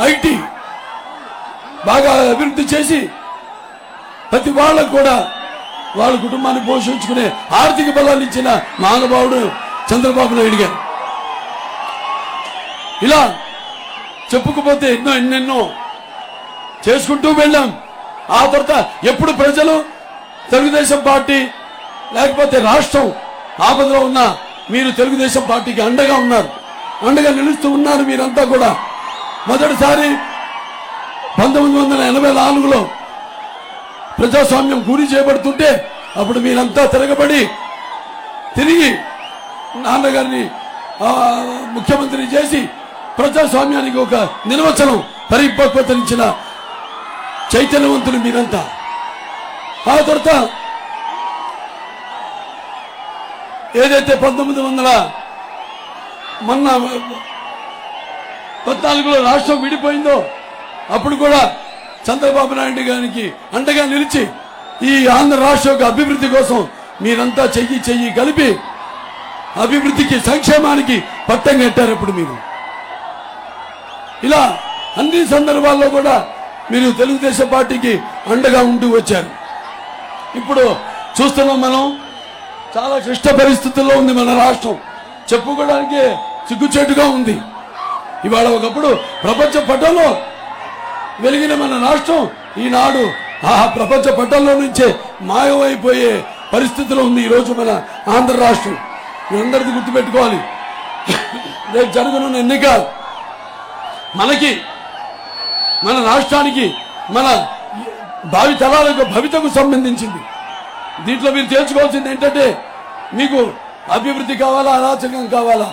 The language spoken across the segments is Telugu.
ఐటీ బాగా అభివృద్ధి చేసి ప్రతి వాళ్ళకు కూడా వాళ్ళ కుటుంబాన్ని పోషించుకునే ఆర్థిక బలాన్ని ఇచ్చిన మహానుభావుడు చంద్రబాబు నాయుడు గారు. ఇలా చెప్పుకుపోతే ఎన్నో ఎన్నెన్నో చేసుకుంటూ వెళ్ళాం. ఆ తర్వాత ఎప్పుడు ప్రజలు తెలుగుదేశం పార్టీ లేకపోతే రాష్ట్రం ఆపదలో ఉన్న మీరు తెలుగుదేశం పార్టీకి అండగా ఉన్నారు. అండగా నిలుస్తూ ఉన్నారు మీరంతా కూడా. మొదటిసారి పంతొమ్మిది వందల ఎనభై నాలుగులో ప్రజాస్వామ్యం గురి చేయబడుతుంటే అప్పుడు మీరంతా తిరగబడి తిరిగి నాన్నగారిని ముఖ్యమంత్రిని ముఖ్యమంత్రి చేసి ప్రజాస్వామ్యానికి ఒక నిర్వచనం పరిపక్వతనిచ్చిన చైతన్యవంతులు మీరంతా. ఆ తర్వాత ఏదైతే పంతొమ్మిది వందల మొన్న పద్నాలుగులో రాష్ట్రం విడిపోయిందో అప్పుడు కూడా చంద్రబాబు నాయుడు గారికి అండగా నిలిచి ఈ ఆంధ్ర రాష్ట్ర యొక్క అభివృద్ధి కోసం మీరంతా చెయ్యి చెయ్యి కలిపి అభివృద్ధికి సంక్షేమానికి పట్టం కట్టారు ఇప్పుడు మీరు. ఇలా అన్ని సందర్భాల్లో కూడా మీరు తెలుగుదేశం పార్టీకి అండగా ఉంటూ వచ్చారు. ఇప్పుడు చూస్తున్నాం మనం చాలా క్లిష్ట పరిస్థితుల్లో ఉంది మన రాష్ట్రం. చెప్పుకోవడానికి సిగ్గుచేటుగా ఉంది. ఇవాళ ఒకప్పుడు ప్రపంచ పటంలో వెలిగిన మన రాష్ట్రం ఈనాడు ఆ ప్రపంచ పటంలో నుంచే మాయమైపోయే పరిస్థితిలో ఉంది ఈరోజు మన ఆంధ్ర రాష్ట్రం. మీరందరిది గుర్తుపెట్టుకోవాలి. రేపు జరగనున్న ఎన్నిక మనకి మన రాష్ట్రానికి మన భావి తరాలకు భవితకు సంబంధించింది. దీంట్లో మీరు తేల్చుకోవాల్సింది ఏంటంటే మీకు అభివృద్ధి కావాలా అరాచకం కావాలా?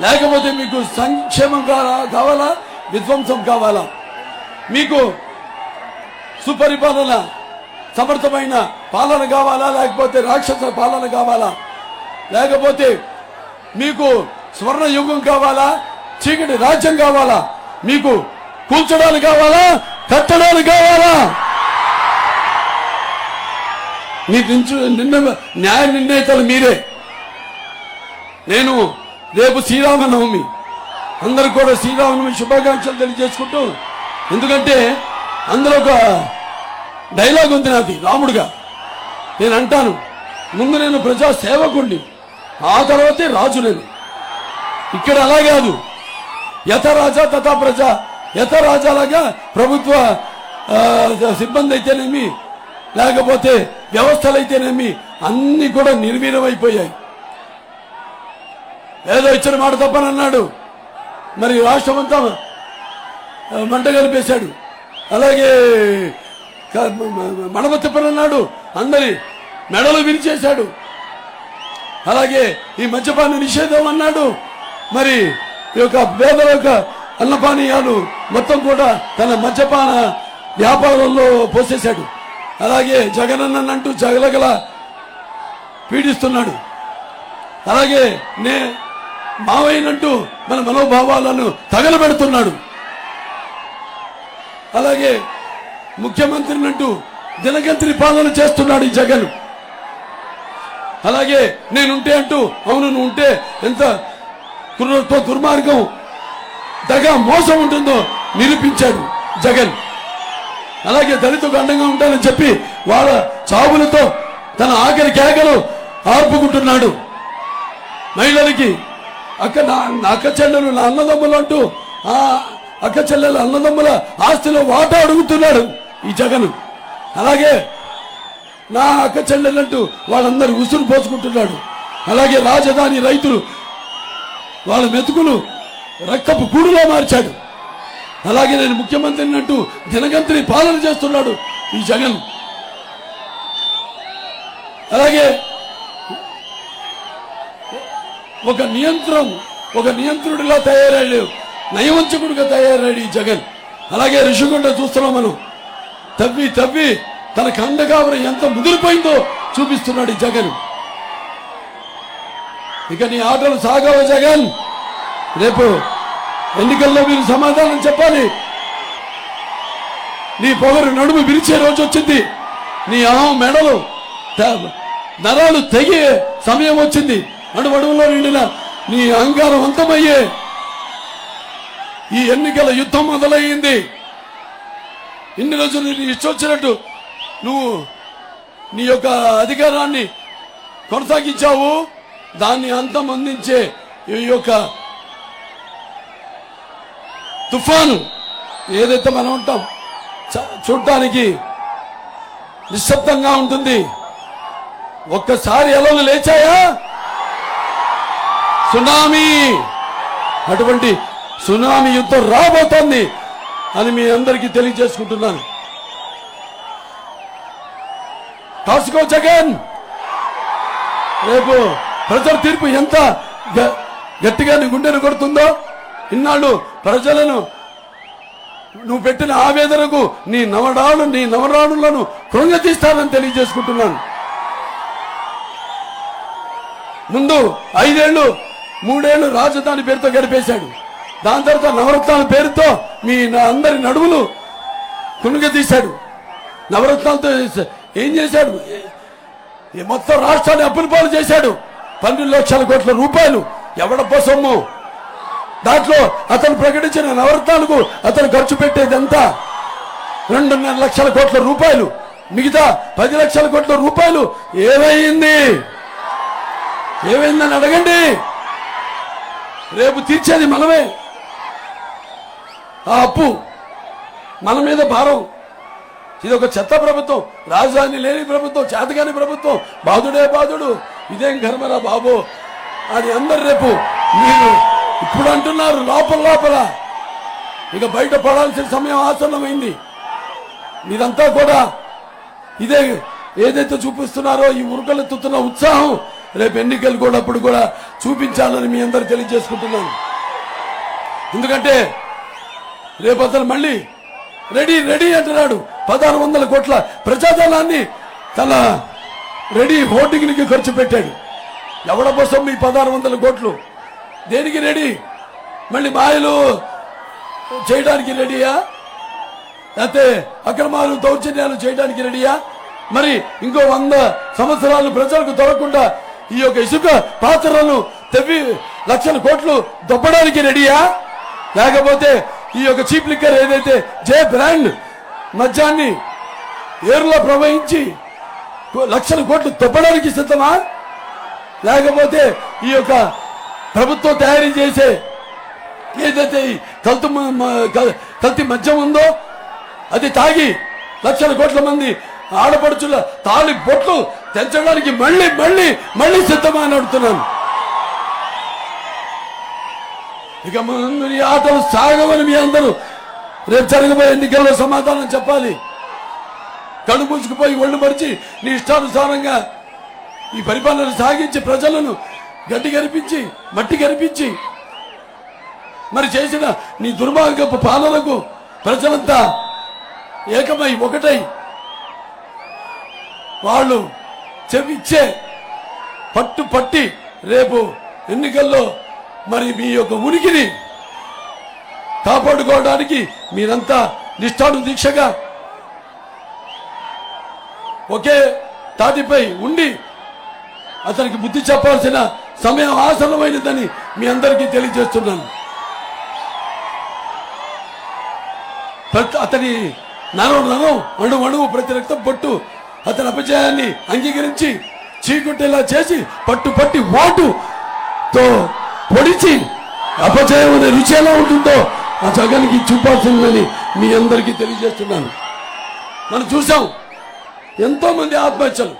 లేకపోతే మీకు సంక్షేమం కావాలా? విధ్వంసం కావాలా? మీకు సుపరిపాలన సమర్థమైన పాలన కావాలా? లేకపోతే రాక్షస పాలన కావాలా? లేకపోతే మీకు స్వర్ణ యుగం కావాలా? చీకటి రాజ్యం కావాలా? మీకు కూల్చడానికి కావాలా? కట్టడానికి కావాలా? మీ నిన్న న్యాయ నిర్ణేతలు మీరే. నేను రేపు శ్రీరామనవమి. అందరు కూడా శ్రీరామనవమి శుభాకాంక్షలు తెలియజేసుకుంటూ ఎందుకంటే అందులో ఒక డైలాగ్ ఉంది నాది రాముడుగా. నేను అంటాను ముందు నేను ప్రజా సేవకుణ్ణి ఆ తర్వాతే రాజు నేను ఇక్కడ అలా కాదు. యథ రాజా తథా ప్రజ యథ రాజాలాగా ప్రభుత్వ సిబ్బంది అయితేనేమి లేకపోతే వ్యవస్థలు అయితేనేమి అన్నీ కూడా నిర్వీర్యమైపోయాయి ఏదో ఇచ్చిన మాట తప్పని అన్నాడు మరి రాష్ట్రం అంతా మంట కలిపేశాడు. అలాగే మడమ మ- అన్నాడు మడమ తిప్పనన్నాడు. అందరి మెడలు విరిచేశాడు. అలాగే ఈ మద్యపాన నిషేధం అన్నాడు. మరి ఈ యొక్క పేదల యొక్క అన్నపానీయాలు మొత్తం కూడా తన మద్యపాన వ్యాపారంలో పోసేశాడు. అలాగే జగనన్న అంటూ జగలగల పీడిస్తున్నాడు. అలాగే నే మావయ్యనంటూ మన మనోభావాలను తగలబెడుతున్నాడు. అలాగే ముఖ్యమంత్రినంటూ దినగంత్రి పాలన చేస్తున్నాడు ఈ జగన్. అలాగే నేనుంటే అంటూ అవును నువ్వు ఉంటే ఎంత క్రూరత్వ దుర్మార్గం దగా మోసం ఉంటుందో నిరూపించాడు జగన్. అలాగే దళితుకు అండంగా ఉంటానని చెప్పి వాళ్ళ చావులతో తన ఆఖరి కేకలు ఆర్పుకుంటున్నాడు. మహిళలకి అక్క నా నా అక్క చెల్లెలు నా అన్నదమ్ములు అంటూ ఆ అక్క చెల్లెలు అన్నదమ్ముల ఆస్తిలో వాటా అడుగుతున్నాడు ఈ జగన్. అలాగే నా అక్క చెల్లెలంటూ వాళ్ళందరూ ఉసురు పోసుకుంటున్నాడు. అలాగే రాజధాని రైతులు వాళ్ళ మెతుకులు రక్తపు గూడులో మార్చాడు. అలాగే నేను ముఖ్యమంత్రిని అంటూ దినగంతిని పాలన చేస్తున్నాడు ఈ జగన్. అలాగే ఒక నియంత్రం ఒక నియంత్రుడిలా తయారయ్యాడు నయవంచకుడిగా తయారయ్యాడు ఈ జగన్. అలాగే ఋషికొండ చూస్తున్నాం మనం. తవ్వి తవ్వి తన కండకావరం ఎంత ముదిరిపోయిందో చూపిస్తున్నాడు ఈ జగన్. ఇక నీ ఆటలు సాగవ జగన్? రేపు ఎన్నికల్లో మీరు సమాధానం చెప్పాలి. నీ పొగరు నడుము విరిచే రోజు వచ్చింది. నీ అహం మెడలు నరాలు తెగే సమయం వచ్చింది. అడుగు నిండిన నీ అహంకారం అంతమయ్యే. ఈ ఎన్నికల యుద్ధం మొదలయ్యింది. ఇన్ని రోజులు నీ ఇష్టొచ్చినట్టు నువ్వు నీ యొక్క అధికారాన్ని కొనసాగించావు. దాన్ని అంతం అందించే ఈ యొక్క తుఫాను ఏదైతే మనం ఉంటాం చ- చూడటానికి నిశ్శబ్దంగా ఉంటుంది. ఒక్కసారి ఎలా లేచాయా? సునామీ. అటువంటి సునామీ యుద్ధం రాబోతోంది అని మీ అందరికీ తెలియజేసుకుంటున్నాను. కాసుకో జగన్! రేపు ప్రజల తీర్పు ఎంత గ- గట్టిగా నీ గుండెను కొడుతుందో ఇన్నాళ్ళు ప్రజలను నువ్వు పెట్టిన ఆవేదనకు నీ నవడాలు నీ నవరాణులను కృంగతీస్తానని తెలియజేసుకుంటున్నాను. ముందు ఐదేళ్ళు మూడేళ్ళు రాజధాని పేరుతో గడిపేశాడు. దాని తర్వాత నవరత్నాల పేరుతో మీ నా అందరి నడువులు కునుగతీశాడు నవరత్నాలతో ఏం చేశాడు? ఈ మొత్తం రాష్ట్రాన్ని అప్పుల పాలు చేశాడు. పన్నెండు లక్షల కోట్ల రూపాయలు. ఎవడ సొమ్ము దాంట్లో అతను ప్రకటించిన నవరత్నాలకు అతను ఖర్చు పెట్టేది ఎంత రెండున్నర లక్షల కోట్ల రూపాయలు. మిగతా పది లక్షల కోట్ల రూపాయలు ఏమైంది? ఏమైందని అడగండి. రేపు తీర్చేది మనమే. ఆ అప్పు మన మీద భారం. ఇది ఒక చెత్త ప్రభుత్వం రాజధాని లేని ప్రభుత్వం చేతగాని ప్రభుత్వం. బాధుడే బాధుడు ఇదేం కర్మరా బాబు? అది అందరు రేపు మీరు ఇప్పుడు అంటున్నారు లోపల లోపల. ఇక బయట పడాల్సిన సమయం ఆసన్నమైంది. మీరంతా కూడా ఇదే ఏదైతే చూపిస్తున్నారో ఈ ఉరకలెత్తుతున్న ఉత్సాహం రేపు ఎన్నికలు కూడా అప్పుడు కూడా చూపించాలని మీ అందరు తెలియజేసుకుంటున్నాను. ఎందుకంటే రేపు అతను మళ్ళీ రెడీ రెడీ అంటున్నాడు. పదహారు వందల కోట్ల ప్రజాధనాన్ని తన రెడీ హోర్డింగ్కి ఖర్చు పెట్టాడు. ఎవడ కోసం మీ పదహారు వందల కోట్లు? దేనికి రెడీ? మళ్ళీ మాయలు చేయడానికి రెడీయా? లేకపోతే అక్రమాలు దౌర్జన్యాలు చేయడానికి రెడీయా? మరి ఇంకో వంద సంవత్సరాలు ప్రజలకు దొరకకుండా ఈ యొక్క ఇసుక పాత్రలను తెవ్వి లక్షల కోట్లు దొబ్బడానికి రెడీయా? లేకపోతే ఈ యొక్క చీప్ లిక్కర్ ఏదైతే జే బ్రాండ్ మద్యాన్ని ఏరులో ప్రవహించి లక్షల కోట్లు దొబ్బడానికి సిద్ధమా? లేకపోతే ఈ యొక్క ప్రభుత్వం తయారీ చేసే ఏదైతే ఈ కల్తు కల్తీ మద్యం ఉందో అది తాగి లక్షల కోట్ల మంది ఆడపడుచుల తాళి బొట్లు తెచ్చడానికి మళ్ళీ మళ్ళీ మళ్ళీ సిద్ధమా నడుతున్నాను అడుగుతున్నాను. ఇక ముందు నీ ఆటలు సాగవని మీ అందరూ రేపు జరగబోయే ఎన్నికల్లో సమాధానం చెప్పాలి. కళ్ళు మూసుకుపోయి ఒళ్ళు మరిచి నీ ఇష్టానుసారంగా ఈ పరిపాలన సాగించి ప్రజలను గడ్డి కనిపించి మట్టి కనిపించి మరి చేసిన నీ దుర్మార్గపు పాలనకు ప్రజలంతా ఏకమై ఒకటై వాళ్ళు చెవిచ్చే పట్టు పట్టి రేపు ఎన్నికల్లో మరి మీ యొక్క ఉనికిని కాపాడుకోవడానికి మీరంతా నిష్ఠాను దీక్షగా ఒకే తాటిపై ఉండి అతనికి బుద్ధి చెప్పాల్సిన సమయం ఆసనమైనదని మీ అందరికీ తెలియజేస్తున్నాను. అతని నరం నరం అణు అణువు ప్రతి రక్తం పట్టు అతని అపజయాన్ని అంగీకరించి చీకుట్టేలా చేసి పట్టు పట్టి ఓటుతో పొడిచి అపజయం అనే రుచి ఎలా ఉంటుందో ఆ జగన్కి చూపాల్సిందని మీ అందరికీ తెలియజేస్తున్నాను. మనం చూసాం ఎంతో మంది ఆత్మహత్యలు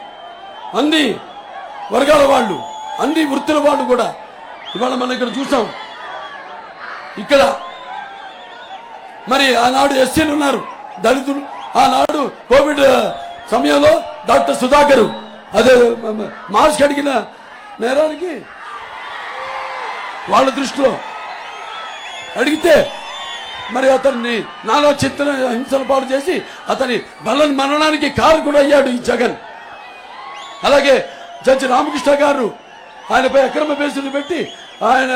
అన్ని వర్గాల వాళ్ళు అన్ని వృత్తుల వాళ్ళు కూడా ఇవాళ మనం ఇక్కడ చూసాం ఇక్కడ మరి ఆనాడు ఎస్సీలు ఉన్నారు దళితులు ఆనాడు కోవిడ్ సమయంలో డాక్టర్ సుధాకర్ అదే మాస్క్ అడిగిన నేరానికి వాళ్ళ దృష్టిలో అడిగితే మరి అతన్ని నానా చిత్ర హింసలు పాటు చేసి అతని బలం మరణానికి కారకుడు అయ్యాడు ఈ జగన్. అలాగే జడ్జి రామకృష్ణ గారు ఆయనపై అక్రమ కేసులు పెట్టి ఆయన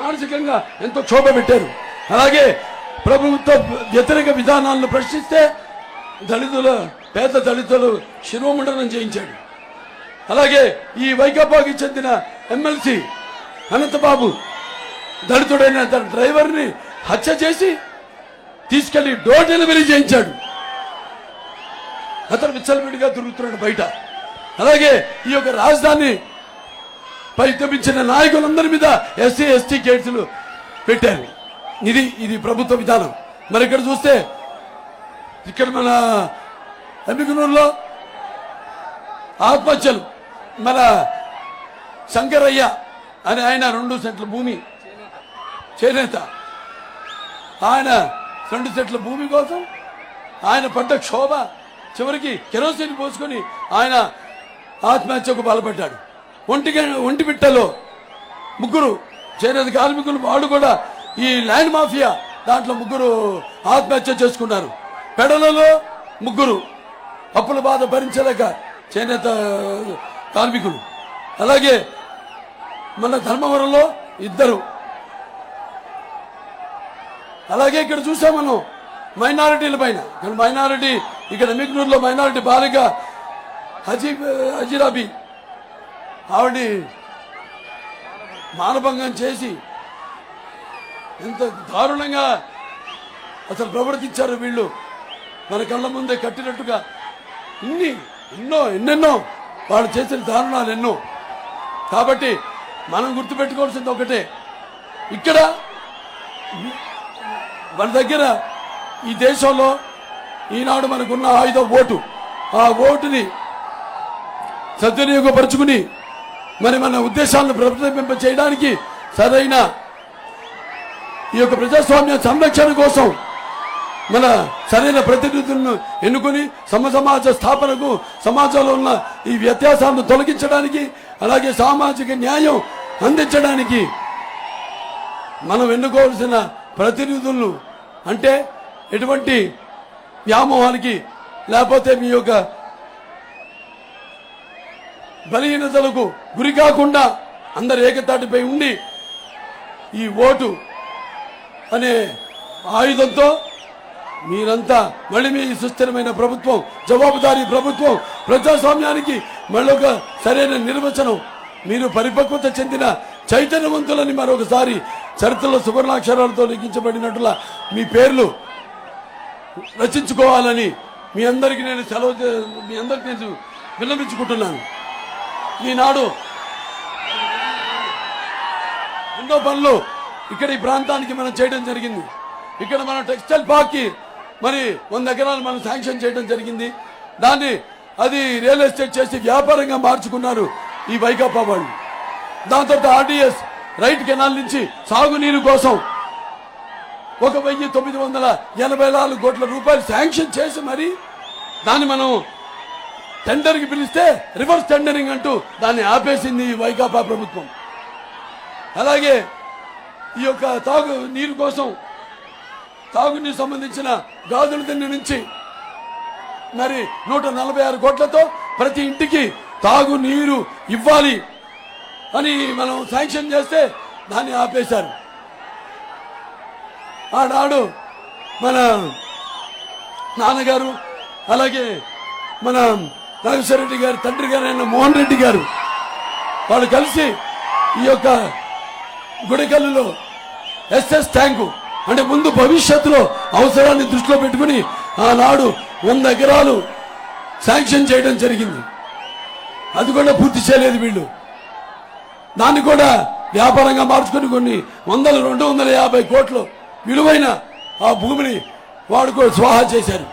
మానసికంగా ఎంతో క్షోభ పెట్టారు. అలాగే ప్రభుత్వ వ్యతిరేక విధానాలను ప్రశ్నిస్తే దళితుల పేద దళితులు శిరోమండనం చేయించాడు. అలాగే ఈ వైకాపాకి చెందిన ఎమ్మెల్సీ అనంతబాబు దళితుడైన తన డ్రైవర్ని హత్య చేసి తీసుకెళ్ళి డోర్ డెలివరీ చేయించాడు. అతను విచ్చలవిడిగా తిరుగుతున్నాడు బయట. అలాగే ఈ యొక్క రాజధాని పై నాయకులందరి మీద ఎస్సీ ఎస్టీ కేసులు పెట్టారు. ఇది ఇది ప్రభుత్వ విధానం. మరి ఇక్కడ చూస్తే ఇక్కడ మన ఎమ్మికనూరులో ఆత్మహత్యలు. మన శంకరయ్య అని ఆయన రెండు సెంట్ల భూమి. చేనేత. ఆయన రెండు సెంట్ల భూమి కోసం ఆయన పడ్డ క్షోభ చివరికి కెరోసిన్ పోసుకొని ఆయన ఆత్మహత్యకు పాల్పడ్డాడు. ఒంటి ఒంటి బిట్టలో ముగ్గురు చేనేత కార్మికులు వాడు కూడా ఈ ల్యాండ్ మాఫియా దాంట్లో ముగ్గురు ఆత్మహత్య చేసుకున్నారు. పెడలలో ముగ్గురు. అప్పుల బాధ భరించలేక చేనేత కార్మికులు. అలాగే మన ధర్మవరంలో ఇద్దరు. అలాగే ఇక్కడ చూసాం మనం మైనారిటీల పైన. ఇక్కడ మైనారిటీ ఇక్కడ మిగ్నూరులో మైనారిటీ బాలిక హజీ హజీరాబీ. ఆవిడ మానభంగం చేసి ఎంత దారుణంగా అసలు ప్రవర్తించారు వీళ్ళు. మన కళ్ళ ముందే కట్టినట్టుగా ఇన్ని ఎన్నో ఎన్నెన్నో వాళ్ళు చేసిన దారుణాలు ఎన్నో. కాబట్టి మనం గుర్తుపెట్టుకోవాల్సింది ఒకటే. ఇక్కడ మన దగ్గర ఈ దేశంలో ఈనాడు మనకున్న ఆయుధం ఓటు. ఆ ఓటుని సద్వినియోగపరుచుకుని మరి మన ఉద్దేశాలను ప్రతిబింబ చేయడానికి సరైన ఈ యొక్క ప్రజాస్వామ్య సంరక్షణ కోసం మన సరైన ప్రతినిధులను ఎన్నుకొని సమసమాజ స్థాపనకు సమాజంలో ఉన్న ఈ వ్యత్యాసాలను తొలగించడానికి అలాగే సామాజిక న్యాయం అందించడానికి మనం ఎన్నుకోవాల్సిన ప్రతినిధులను అంటే ఎటువంటి వ్యామోహానికి లేకపోతే మీ యొక్క బలహీనతలకు గురి కాకుండా అందరు ఏకతాటిపై ఉండి ఈ ఓటు అనే ఆయుధంతో మీరంతా మళ్ళీ మీ సుస్థిరమైన ప్రభుత్వం జవాబుదారీ ప్రభుత్వం ప్రజాస్వామ్యానికి మళ్ళీ ఒక సరైన నిర్వచనం. మీరు పరిపక్వత చెందిన చైతన్యవంతులని మరొకసారి చరిత్రలో సువర్ణాక్షరాలతో లిఖించబడినట్లుగా మీ పేర్లు రచించుకోవాలని మీ అందరికీ నేను సెలవు మీ అందరికీ నేను విన్నపించుకుంటున్నాను ఈనాడు ఎన్నో పనులు ఇక్కడ ఈ ప్రాంతానికి మనం చేయడం జరిగింది. ఇక్కడ మన టెక్స్టైల్ పార్క్కి మరి వంద ఎకరాలు మనం శాంక్షన్ చేయడం జరిగింది. దాన్ని అది రియల్ ఎస్టేట్ చేసి వ్యాపారంగా మార్చుకున్నారు ఈ వైకాపా వాళ్ళు. దాంతో ఆర్డీఎస్ రైట్ కెనాల్ నుంచి సాగునీరు కోసం ఒక వెయ్యి తొమ్మిది వందల ఎనభై నాలుగు కోట్ల రూపాయలు శాంక్షన్ చేసి మరి దాన్ని మనం టెండర్కి పిలిస్తే రివర్స్ టెండరింగ్ అంటూ దాన్ని ఆపేసింది ఈ వైకాపా ప్రభుత్వం. అలాగే ఈ యొక్క తాగు నీరు కోసం తాగునీరు సంబంధించిన గాజుల దిన్న నుంచి మరి నూట నలభై ఆరు కోట్లతో ప్రతి ఇంటికి తాగునీరు ఇవ్వాలి అని మనం శాంక్షన్ చేస్తే దాన్ని ఆపేశారు. ఆనాడు మన నాన్నగారు అలాగే మన నాగేశ్వర రెడ్డి గారి తండ్రి గారైన మోహన్ రెడ్డి గారు వాళ్ళు కలిసి ఈ యొక్క గుడికల్లులో ఎస్ఎస్ ట్యాంకు అంటే ముందు భవిష్యత్తులో అవసరాన్ని దృష్టిలో పెట్టుకుని ఆనాడు వంద ఎకరాలు శాంక్షన్ చేయడం జరిగింది. అది కూడా పూర్తి చేయలేదు వీళ్ళు. దాన్ని కూడా వ్యాపారంగా మార్చుకుని కొన్ని వందల రెండు వందల యాభై కోట్లు విలువైన ఆ భూమిని వాడు కూడా స్వాహా చేశారు.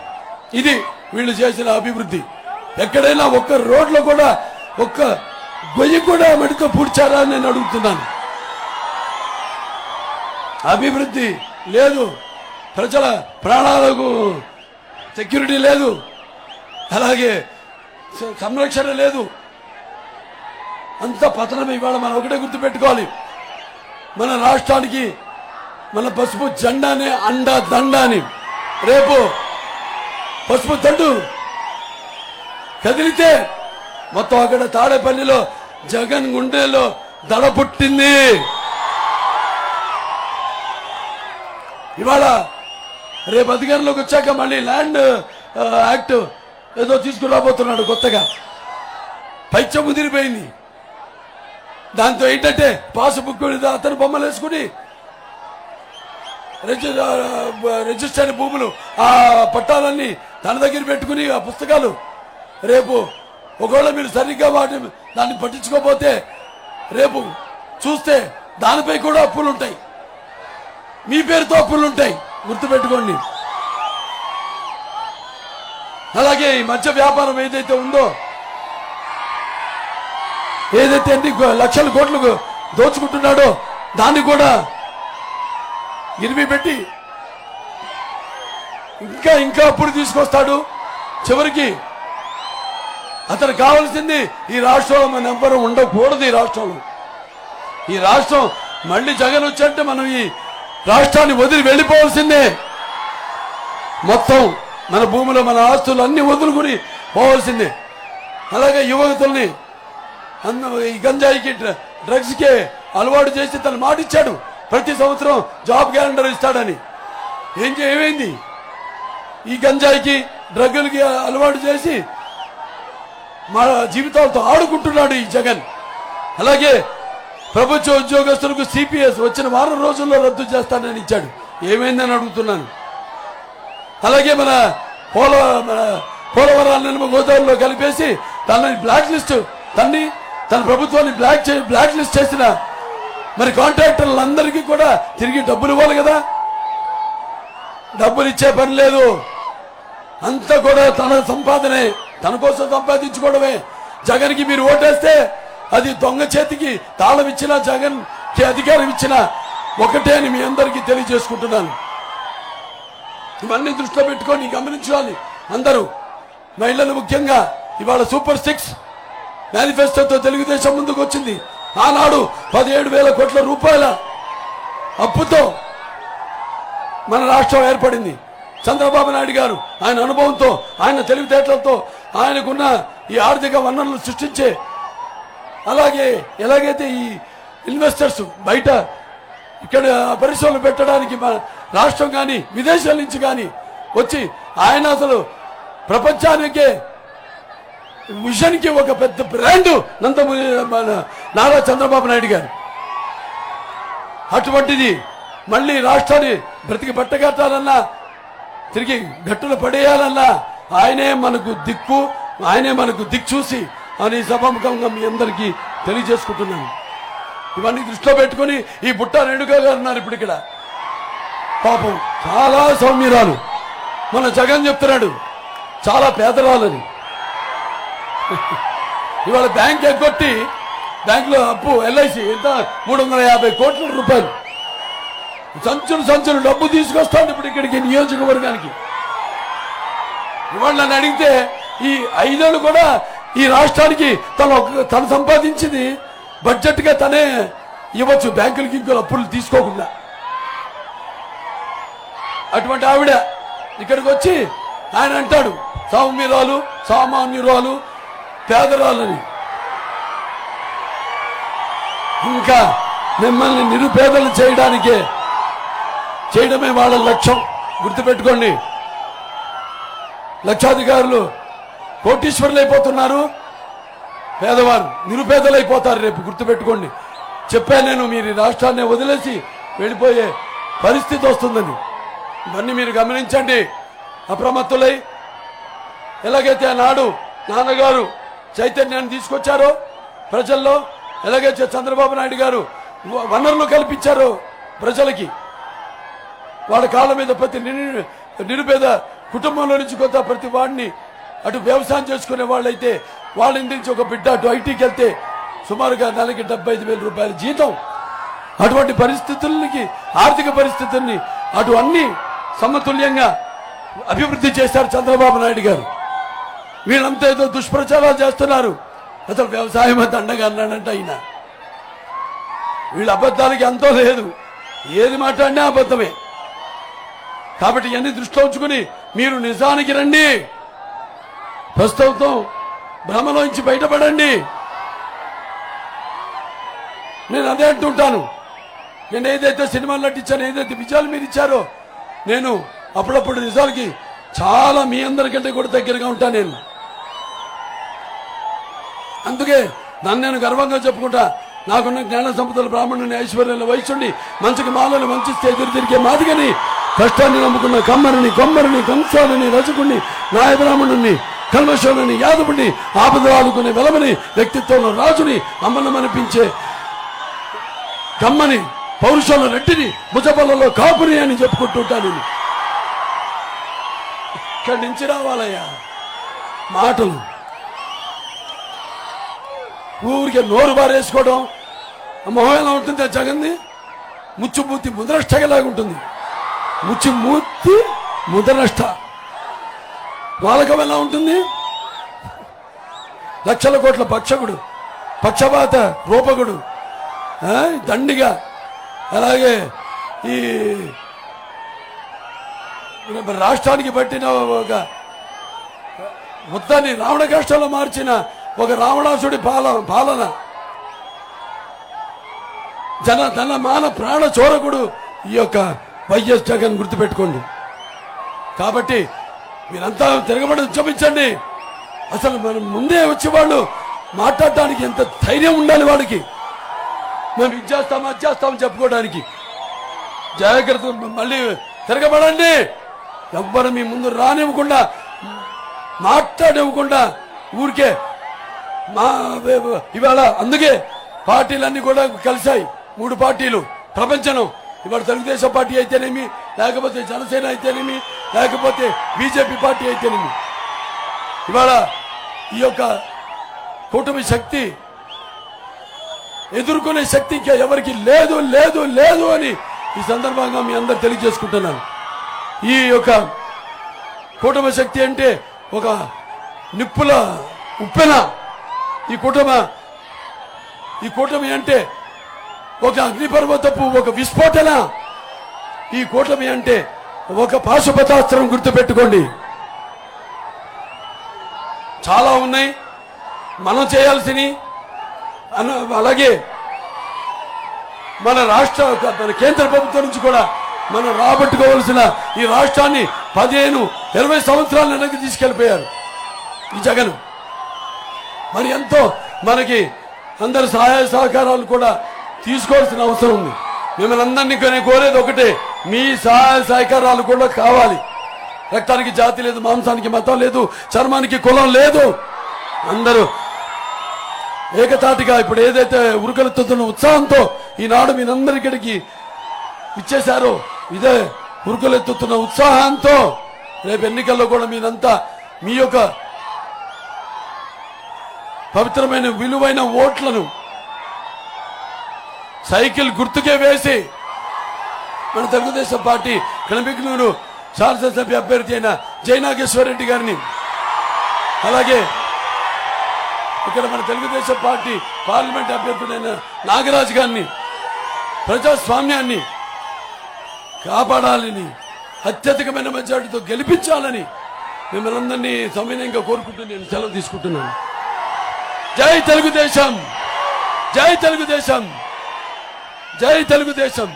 ఇది వీళ్ళు చేసిన అభివృద్ధి. ఎక్కడైనా ఒక్క రోడ్లో కూడా ఒక్క గొయ్యి కూడా మడితో పూడ్చారా అని నేను అడుగుతున్నాను. అభివృద్ధి లేదు. ప్రజల ప్రాణాలకు సెక్యూరిటీ లేదు. అలాగే సంరక్షణ లేదు. అంత పతనం ఇవాళ మనం ఒకటే గుర్తుపెట్టుకోవాలి. మన రాష్ట్రానికి మన పసుపు జెండానే అండ దండ అని. రేపు పసుపు దండు కదిలితే మొత్తం అక్కడ తాడేపల్లిలో జగన్ గుండెలో దడ పుట్టింది. ఇవాళ రేపు అధికారంలోకి వచ్చాక మళ్ళీ ల్యాండ్ యాక్ట్ ఏదో తీసుకురాబోతున్నాడు కొత్తగా. పైచ ముదిరిపోయింది. దాంతో ఏంటంటే పాస్బుక్ మీద అతను బొమ్మలు వేసుకుని రిజిస్టర్ భూములు ఆ పట్టాలన్నీ తన దగ్గర పెట్టుకుని ఆ పుస్తకాలు రేపు ఒకవేళ మీరు సరిగ్గా వాటి దాన్ని పట్టించుకోకపోతే రేపు చూస్తే దానిపై కూడా అప్పులు ఉంటాయి మీ పేరుతో అప్పులు ఉంటాయి. గుర్తుపెట్టుకోండి. అలాగే ఈ మధ్య వ్యాపారం ఏదైతే ఉందో ఏదైతే ఎన్ని లక్షల కోట్లు దోచుకుంటున్నాడో దాన్ని కూడా ఇరిమి పెట్టి ఇంకా ఇంకా అప్పుడు తీసుకొస్తాడు. చివరికి అతను కావాల్సింది ఈ రాష్ట్రంలో మన ఎవ్వరూ ఉండకూడదు ఈ రాష్ట్రంలో. ఈ రాష్ట్రం మళ్ళీ జగన్ వచ్చంటే మనం ఈ రాష్ట్రాన్ని వదిలి వెళ్ళిపోవాల్సిందే. మొత్తం మన భూమిలో మన ఆస్తులు అన్ని వదులుకుని పోవాల్సిందే. అలాగే యువకుల్ని ఈ గంజాయికి డ్ర- డ్రగ్స్కి అలవాటు చేసి తను మాటిచ్చాడు. ప్రతి సంవత్సరం జాబ్ క్యాలెండర్ ఇస్తాడని. ఏం చేయమైంది ఈ గంజాయికి డ్రగ్గులకి అలవాటు చేసి మా జీవితాలతో ఆడుకుంటున్నాడు ఈ జగన్. అలాగే ప్రభుత్వ ఉద్యోగస్తులకు సిపిఎస్ వచ్చిన వారం రోజుల్లో రద్దు చేస్తానని ఇచ్చాడు. ఏమైందని అడుగుతున్నాను. అలాగే మన పోల మన పోలవరాలను గోదావరిలో కలిపేసి తనని బ్లాక్ లిస్ట్ తన్ని తన ప్రభుత్వాన్ని బ్లాక్ చే బ్లాక్ లిస్ట్ చేసిన మరి కాంట్రాక్టర్లందరికీ కూడా తిరిగి డబ్బులు ఇవ్వాలి కదా. డబ్బులు ఇచ్చే పని లేదు. అంతా కూడా తన సంపాదనే తన కోసం సంపాదించుకోవడమే. జగన్కి మీరు ఓటేస్తే అది దొంగ చేతికి తాళం ఇచ్చిన జగన్కి అధికారం ఇచ్చిన ఒకటే అని మీ అందరికీ తెలియజేసుకుంటున్నాను. ఇవన్నీ దృష్టిలో పెట్టుకొని గమనించాలి అందరూ. మహిళలు ముఖ్యంగా ఇవాళ సూపర్ సిక్స్ మేనిఫెస్టోతో తెలుగుదేశం ముందుకు వచ్చింది. ఆనాడు పదిహేడు వేల కోట్ల రూపాయల అప్పుతో మన రాష్ట్రం ఏర్పడింది. చంద్రబాబు నాయుడు గారు ఆయన అనుభవంతో ఆయన తెలివితేటలతో ఆయనకున్న ఈ ఆర్థిక వనరులు సృష్టించే అలాగే ఎలాగైతే ఈ ఇన్వెస్టర్స్ బయట ఇక్కడ పరిశ్రమలు పెట్టడానికి మన రాష్ట్రం కానీ విదేశాల నుంచి కానీ వచ్చి ఆయన అసలు ప్రపంచానికే మిషన్కి ఒక పెద్ద బ్రాండ్ నందమూరి మన నారా చంద్రబాబు నాయుడు గారు. అటువంటిది మళ్ళీ రాష్ట్రాన్ని బ్రతికి పట్టగట్టాలన్నా తిరిగి గట్టులు పడేయాలన్నా ఆయనే మనకు దిక్కు ఆయనే మనకు దిక్కు చూసి అని సభాముఖంగా మీ అందరికీ తెలియజేసుకుంటున్నాను. ఇవన్నీ దృష్టిలో పెట్టుకొని ఈ బుట్ట రెడ్డిగా గారు ఉన్నారు ఇప్పుడు ఇక్కడ. పాపం చాలా సౌమ్యరాలు. మన జగన్ చెప్తున్నాడు చాలా పేదరాలని. ఇవాళ బ్యాంక్ ఎగ్గొట్టి బ్యాంకులో అప్పు ఎల్ఐసి ఎంత? మూడు వందల యాభై కోట్ల రూపాయలు. సంచులు సంచులు డబ్బు తీసుకొస్తాడు ఇప్పుడు ఇక్కడికి నియోజకవర్గానికి. ఇవాళ నన్ను అడిగితే ఈ ఐదేళ్ళు కూడా ఈ రాష్ట్రానికి తను తను సంపాదించింది బడ్జెట్గా తనే ఇవ్వచ్చు. బ్యాంకులకి ఇంకో అప్పులు తీసుకోకుండా. అటువంటి ఆవిడ ఇక్కడికి వచ్చి ఆయన అంటాడు సౌమ్యురాలు సామాన్యురాలు పేదరాలని. ఇంకా మిమ్మల్ని నిరుపేదలు చేయడానికే చేయడమే వాళ్ళ లక్ష్యం. గుర్తుపెట్టుకోండి. లక్షాధికారులు కోటీశ్వరులు అయిపోతున్నారు పేదవారు నిరుపేదలు అయిపోతారు రేపు గుర్తుపెట్టుకోండి. చెప్పాను నేను మీరు రాష్ట్రాన్ని వదిలేసి వెళ్ళిపోయే పరిస్థితి వస్తుందని. ఇవన్నీ మీరు గమనించండి. అప్రమత్తులై ఎలాగైతే ఆనాడు నాన్నగారు చైతన్యాన్ని తీసుకొచ్చారో ప్రజల్లో ఎలాగైతే చంద్రబాబు నాయుడు గారు వనరులు కల్పించారో ప్రజలకి వాళ్ళ కాళ్ళ మీద ప్రతి నిరుపేద కుటుంబంలో నుంచి కొంత ప్రతి వాడిని అటు వ్యవసాయం చేసుకునే వాళ్ళైతే వాళ్ళ ఇంటి నుంచి ఒక బిడ్డ అటు ఐటీకి వెళ్తే సుమారుగా నెలకి డెబ్బై ఐదు వేల రూపాయల జీతం. అటువంటి పరిస్థితులకి ఆర్థిక పరిస్థితుల్ని అటు అన్ని సమతుల్యంగా అభివృద్ధి చేశారు చంద్రబాబు నాయుడు గారు. వీళ్ళంతా ఏదో దుష్ప్రచారాలు చేస్తున్నారు. అసలు వ్యవసాయం దండగా అన్నాడంట ఆయన. వీళ్ళ అబద్ధాలకి ఎంతో లేదు. ఏది మాట్లాడినా అబద్ధమే. కాబట్టి ఇవన్నీ దృష్టిలో ఉంచుకుని మీరు నిజానికి రండి. ప్రస్తుతం భ్రమలోంచి బయటపడండి. నేను అదే అంటుంటాను. నేను ఏదైతే సినిమాలు నటించాను ఏదైతే విజయాలు మీరు ఇచ్చారో నేను అప్పుడప్పుడు నిజాలకి చాలా మీ అందరికంటే కూడా దగ్గరగా ఉంటాను నేను. అందుకే నన్ను నేను గర్వంగా చెప్పుకుంటా నాకున్న జ్ఞాన సంపదలు బ్రాహ్మణుని ఐశ్వర్యాలు వయసుండి మంచికి మాలను మంచిస్తే ఎదురు తిరిగే మాదిగని కష్టాన్ని నమ్ముకున్న కమ్మరిని కొమ్మరిని కంసాలని రజకుణ్ణి నాయ కల్మశోని యాదవుని ఆపదలు ఆదుకునే వెలమని వ్యక్తిత్వంలో రాజుని అమ్మనమనిపించే కమ్మని పౌరుషంలో రెడ్డిని భుజబలలో కాపుని అని చెప్పుకుంటుంటాను ఇక్కడి నుంచి రావాలయ్యా. మాటలు. ఊరికే నోరు బారేసుకోవడం. మొహం ఎలా ఉంటుంది ఆ జగన్ని ముచ్చుమూర్తి ముద్రష్టగలాగా ఉంటుంది ముచ్చుమూర్తి ముద్రష్ట. వాలకం ఎలా ఉంటుంది? లక్షల కోట్ల పక్షకుడు పక్షపాత రూపకుడు దండిగా. అలాగే ఈ రాష్ట్రానికి పట్టిన ఒక మొత్తాన్ని రావణ కష్టాల్లో మార్చిన ఒక రావణాసుడి పాల పాలన. జన ధన మాన ప్రాణ చోరకుడు ఈ యొక్క వైఎస్ జగన్ గుర్తుపెట్టుకోండి. కాబట్టి మీరంతా తిరగబడి చూపించండి. అసలు మనం ముందే వచ్చేవాళ్ళు మాట్లాడటానికి ఎంత ధైర్యం ఉండాలి వాడికి మేము ఇది చేస్తాం అది చేస్తాం చెప్పుకోవడానికి. జాగ్రత్త మళ్ళీ తిరగబడండి. ఎవ్వరు మీ ముందు రానివ్వకుండా మాట్లాడివ్వకుండా ఊరికే మా ఇవాళ అందుకే పార్టీలన్నీ కూడా కలిశాయి. మూడు పార్టీలు ప్రపంచం. ఇవాళ తెలుగుదేశం పార్టీ అయితేనేమి లేకపోతే జనసేన అయితేనేమి లేకపోతే బీజేపీ పార్టీ అయితేనేమి ఇవాళ ఈ యొక్క కూటమి శక్తి ఎదుర్కొనే శక్తి ఇంకా ఎవరికి లేదు లేదు లేదు అని ఈ సందర్భంగా మీ అందరు తెలియజేసుకుంటున్నాను. ఈ యొక్క కూటమి శక్తి అంటే ఒక నిప్పుల ఉప్పెన. ఈ కూటమ ఈ కూటమి అంటే ఒక అగ్నిపర్వతపు ఒక విస్ఫోటన. ఈ కూటమి అంటే ఒక పాశుపతాస్త్రం గుర్తుపెట్టుకోండి. చాలా ఉన్నాయి. మనం చేయాల్సినవి. అలాగే మన రాష్ట్ర మన కేంద్ర ప్రభుత్వం నుంచి కూడా మనం రాబట్టుకోవాల్సిన ఈ రాష్ట్రాన్ని పదిహేను ఇరవై సంవత్సరాల వెనక్కి తీసుకెళ్ళిపోయారు ఈ జగన్. మరి ఎంతో మనకి అందరి సహాయ సహకారాలు కూడా తీసుకోవాల్సిన అవసరం ఉంది. మిమ్మల్ని అందరినీ నేను కోరేది ఒకటే మీ సహాయ సహకారాలు కూడా కావాలి. రక్తానికి జాతి లేదు మాంసానికి మతం లేదు చర్మానికి కులం లేదు. అందరూ ఏకతాటిగా ఇప్పుడు ఏదైతే ఉరుకలెత్తుతున్న ఉత్సాహంతో ఈనాడు మీరందరికడికి ఇచ్చేశారో ఇదే ఉరుకలెత్తుతున్న ఉత్సాహంతో రేపు ఎన్నికల్లో కూడా మీరంతా మీ యొక్క పవిత్రమైన విలువైన ఓట్లను సైకిల్ గుర్తుకే వేసి మన తెలుగుదేశం పార్టీ కణబిగ్నూరు శాసనసభ్య అభ్యర్థి అయిన జయనాగేశ్వరరెడ్డి గారిని. అలాగే ఇక్కడ మన తెలుగుదేశం పార్టీ పార్లమెంట్ అభ్యర్థులైన నాగరాజు గారిని ప్రజాస్వామ్యాన్ని కాపాడాలని అత్యధికమైన మెజార్టీతో గెలిపించాలని మిమ్మల్ని అందరినీ సమయంగా కోరుకుంటూ నేను సెలవు తీసుకుంటున్నాను. జై తెలుగుదేశం! జై తెలుగుదేశం! జై తెలుగుదేశం.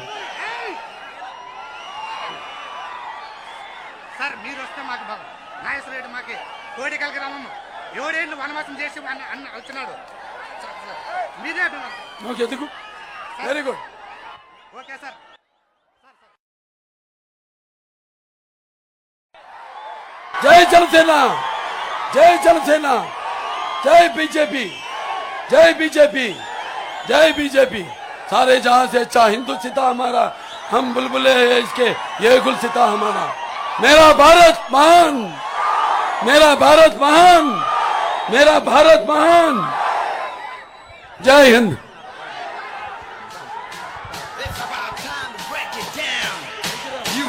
సార్ మీరు వస్తే మాకు బాబు నాగేశ్వరరెడ్డి మాకి. కోడికల గ్రామం ఏడేళ్ళు వనవాసం చేసి అన్న వచ్చినాడు మీరే నాకు ఎందుకు వెరీ గుడ్ ఓకే సార్. జై జనసేన! జై జనసేన! జై బీజేపీ! జై బీజేపీ! జై బీజేపీ! सारे जहाँ से अच्छा हिंदू सिता हमारा, हम बुलबुले हैं इसके, ये गुल सिता हमारा। मेरा भारत महान, मेरा भारत महान, मेरा भारत महान। जय हिंद। Down. You